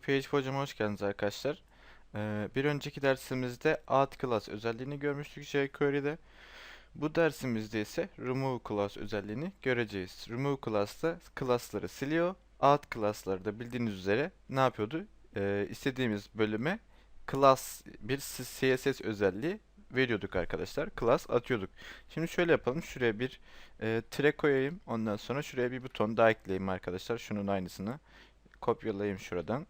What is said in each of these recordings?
PHP hocama hoş geldiniz arkadaşlar. Ee, bir önceki dersimizde add class özelliğini görmüştük jQuery'de. Bu dersimizde ise remove class özelliğini göreceğiz. Remove class da class'ları siliyor. Add class'ları da bildiğiniz üzere ne yapıyordu? Ee, istediğimiz bölüme class bir CSS özelliği veriyorduk arkadaşlar. Class atıyorduk. Şimdi şöyle yapalım. Şuraya bir e, tire koyayım. Ondan sonra şuraya bir buton daha ekleyeyim arkadaşlar. Şunun aynısını kopyalayayım şuradan.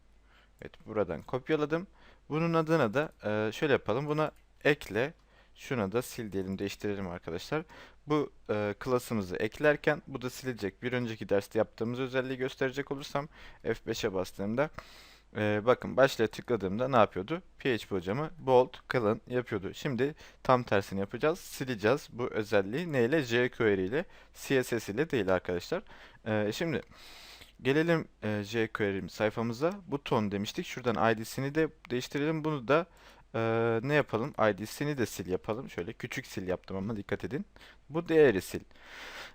Evet buradan kopyaladım. Bunun adına da e, şöyle yapalım. Buna ekle. Şuna da sil diyelim değiştirelim arkadaşlar. Bu e, klasımızı eklerken bu da silecek. Bir önceki derste yaptığımız özelliği gösterecek olursam F5'e bastığımda e, bakın başlığa tıkladığımda ne yapıyordu? PHP hocamı bold, kalın yapıyordu. Şimdi tam tersini yapacağız. Sileceğiz bu özelliği neyle? jQuery ile CSS ile değil arkadaşlar. E, şimdi Gelelim e, jQuery sayfamıza. Buton demiştik. Şuradan ID'sini de değiştirelim. Bunu da e, ne yapalım? ID'sini de sil yapalım. Şöyle küçük sil yaptım ama dikkat edin. Bu değeri sil.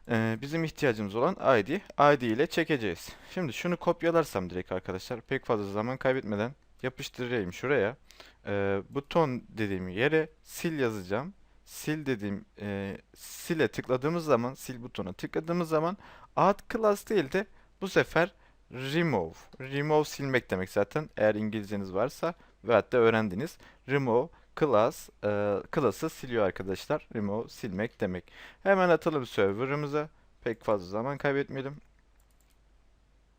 E, bizim ihtiyacımız olan ID. ID ile çekeceğiz. Şimdi şunu kopyalarsam direkt arkadaşlar pek fazla zaman kaybetmeden yapıştırayım şuraya. E, buton dediğim yere sil yazacağım. Sil dediğim e, sile tıkladığımız zaman sil butona tıkladığımız zaman add class değil de bu sefer remove. Remove silmek demek zaten. Eğer İngilizceniz varsa ve hatta öğrendiniz. Remove class e, class'ı siliyor arkadaşlar. Remove silmek demek. Hemen atalım server'ımıza. Pek fazla zaman kaybetmeyelim.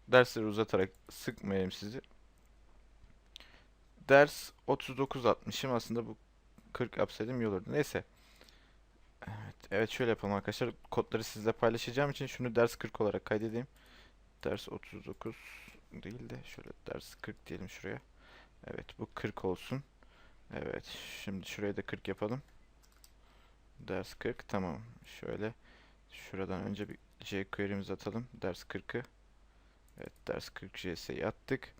Dersleri uzatarak sıkmayayım sizi. Ders 39.60'ım aslında bu 40 yapsaydım iyi olurdu. Neyse. Evet, evet şöyle yapalım arkadaşlar. Kodları sizle paylaşacağım için şunu ders 40 olarak kaydedeyim. Ders 39 değil de şöyle ders 40 diyelim şuraya. Evet bu 40 olsun. Evet şimdi şuraya da 40 yapalım. Ders 40 tamam. Şöyle şuradan önce bir jQuery'mizi atalım. Ders 40'ı. Evet ders 40 JS'yi attık.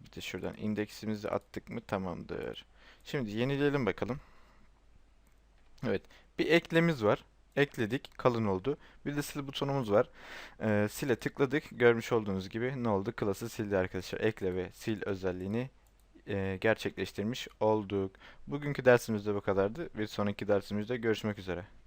Bir de şuradan indeksimizi attık mı tamamdır. Şimdi yenileyelim bakalım. Evet bir eklemiz var ekledik. Kalın oldu. Bir de sil butonumuz var. Ee, sile tıkladık. Görmüş olduğunuz gibi ne oldu? Klası sildi arkadaşlar. Ekle ve sil özelliğini e, gerçekleştirmiş olduk. Bugünkü dersimizde bu kadardı. Bir sonraki dersimizde görüşmek üzere.